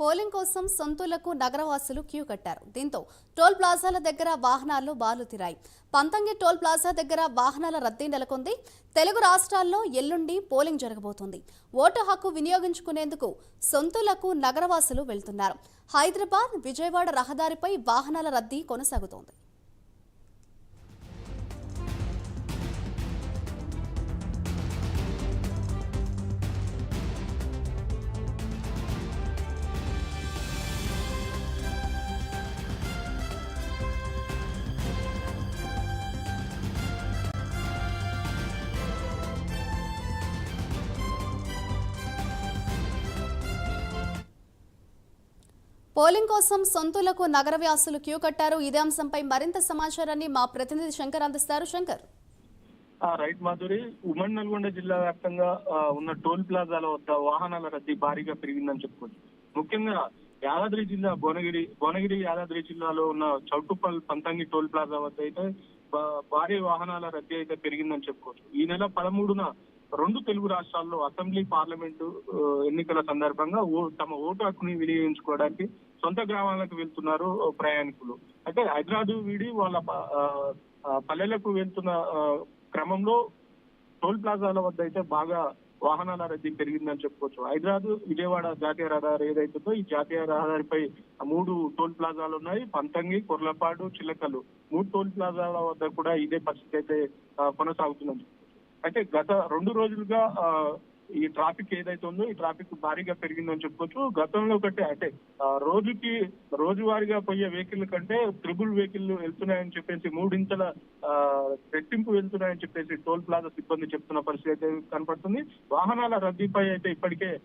Polling కోసం సొంతులకు నగరవాసులు queue కట్టారు. దీంతో టోల్ ప్లాజాల దగ్గర వాహనాలు బాలుతిరాయి పంతంగి టోల్ ప్లాజా దగ్గర వాహనాల రద్దీ నెలకొంది. తెలుగు రాష్ట్రాల్లో ఎల్లుండి పోలింగ్ జరగబోతోంది. ఓటు హక్కు వినియోగించుకునేందుకు సొంతులకు నగరవాసులు వెళ్తున్నారు. హైదరాబాద్ విజయవాడ రహదారిపై వాహనాల రద్దీ కొనసాగుతోంది. పోలింగ్ కోసం సొంతులకు నగర వ్యాసులు క్యూ కట్టారు. ఇదే అంశంపై మరింత సమాచారాన్ని మా ప్రతినిధి శంకర్ అందిస్తారు. శంకర్. రైట్ మాధురి. ఉమ్మడి నల్గొండ జిల్లా వ్యాప్తంగా ఉన్న టోల్ ప్లాజాల వద్ద వాహనాల రద్దీ భారీగా పెరిగిందని చెప్పుకోవచ్చు. ముఖ్యంగా యాదాద్రి జిల్లా భువనగిరి భువనగిరి యాదాద్రి జిల్లాలో ఉన్న చౌటుప్పల్ పంతంగి టోల్ ప్లాజా వద్ద అయితే భారీ వాహనాల రద్దీ అయితే పెరిగిందని చెప్పుకోవచ్చు. ఈ నెల పదమూడున రెండు తెలుగు రాష్ట్రాల్లో అసెంబ్లీ పార్లమెంటు ఎన్నికల సందర్భంగా ఓ- తమ ఓటు హక్కుని వినియోగించుకోవడానికి సొంత గ్రామాలకు వెళ్తున్నారు ప్రయాణికులు. అయితే హైదరాబాద్ వీడి వాళ్ళ పల్లెలకు వెళ్తున్న ఆ, క్రమంలో టోల్ ప్లాజాల వద్ద అయితే బాగా వాహనాల రద్దీ పెరిగిందని చెప్పుకోవచ్చు. హైదరాబాద్ విజయవాడ జాతీయ రహదారి ఏదైతుందో ఈ జాతీయ రహదారిపై మూడు టోల్ ప్లాజాలు ఉన్నాయి. పంతంగి కొర్లపాడు చిలకలు. మూడు టోల్ ప్లాజాల వద్ద కూడా ఇదే పరిస్థితి అయితే కొనసాగుతుందని చెప్పుకోవచ్చు. అయితే గత రెండు రోజులుగా ఈ ట్రాఫిక్ ఏదైతే ఉందో ఈ ట్రాఫిక్ భారీగా పెరిగిందని చెప్పుకోవచ్చు. గతంలో కంటే అంటే రోజుకి రోజువారీగా పోయే వెహికల్ కంటే ట్రిబుల్ వెహికల్ వెళ్తున్నాయని చెప్పేసి మూడింతల రెట్టింపు వెళ్తున్నాయని చెప్పేసి టోల్ ప్లాజా సిబ్బంది చెప్తున్న పరిస్థితి అయితే కనపడుతుంది. వాహనాల రద్దీపై అయితే ఇప్పటికే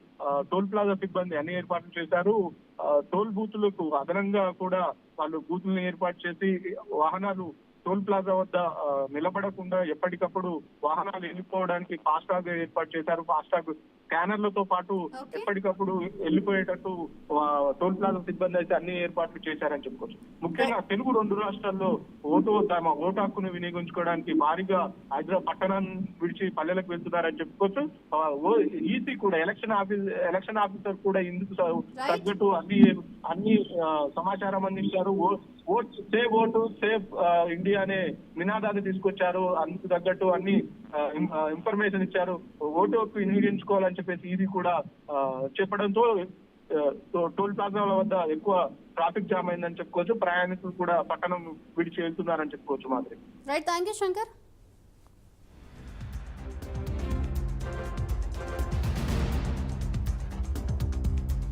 టోల్ ప్లాజా సిబ్బంది అన్ని ఏర్పాట్లు చేశారు. ఆ, టోల్ బూతులకు అదనంగా కూడా వాళ్ళు బూతులను ఏర్పాటు చేసి వాహనాలు టోల్ ప్లాజా వద్ద నిలబడకుండా ఎప్పటికప్పుడు వాహనాలు వెళ్ళిపోవడానికి ఫాస్టాగ్ ఏర్పాటు చేశారు. ఫాస్ట్ ట్రాక్ స్కానర్లతో పాటు. ఎప్పటికప్పుడు వెళ్ళిపోయేటట్టు టోల్ ప్లాజా సిబ్బంది అయితే అన్ని ఏర్పాట్లు చేశారని చెప్పుకోవచ్చు. ముఖ్యంగా తెలుగు రెండు రాష్ట్రాల్లో ఓటు తమ ఓటు హక్కును వినియోగించుకోవడానికి భారీగా హైదరాబాద్ పట్టణాన్ని విడిచి పల్లెలకు వెళ్తున్నారని చెప్పుకోవచ్చు. ఈసీ కూడా ఎలక్షన్ ఆఫీస్ ఎలక్షన్ ఆఫీసర్ కూడా ఇందుకు. తగ్గట్టు అన్ని అన్ని సమాచారం అందించారు. Vote save vote save India అనే నినాదాన్ని తీసుకొచ్చారు. అందుకు తగ్గట్టు అన్ని ఇన్ఫర్మేషన్ ఇచ్చారు. ఓటు హక్కు వినియోగించుకోవాలని చెప్పేసి ఇది కూడా చెప్పడంతో టోల్ ప్లాజాల వద్ద ఎక్కువ ట్రాఫిక్ జామ్ అయిందని చెప్పుకోవచ్చు. ప్రయాణికులు కూడా పట్టణం విడిచి వెళ్తున్నారని చెప్పుకోవచ్చు మాదిరి. Right thank you Shankar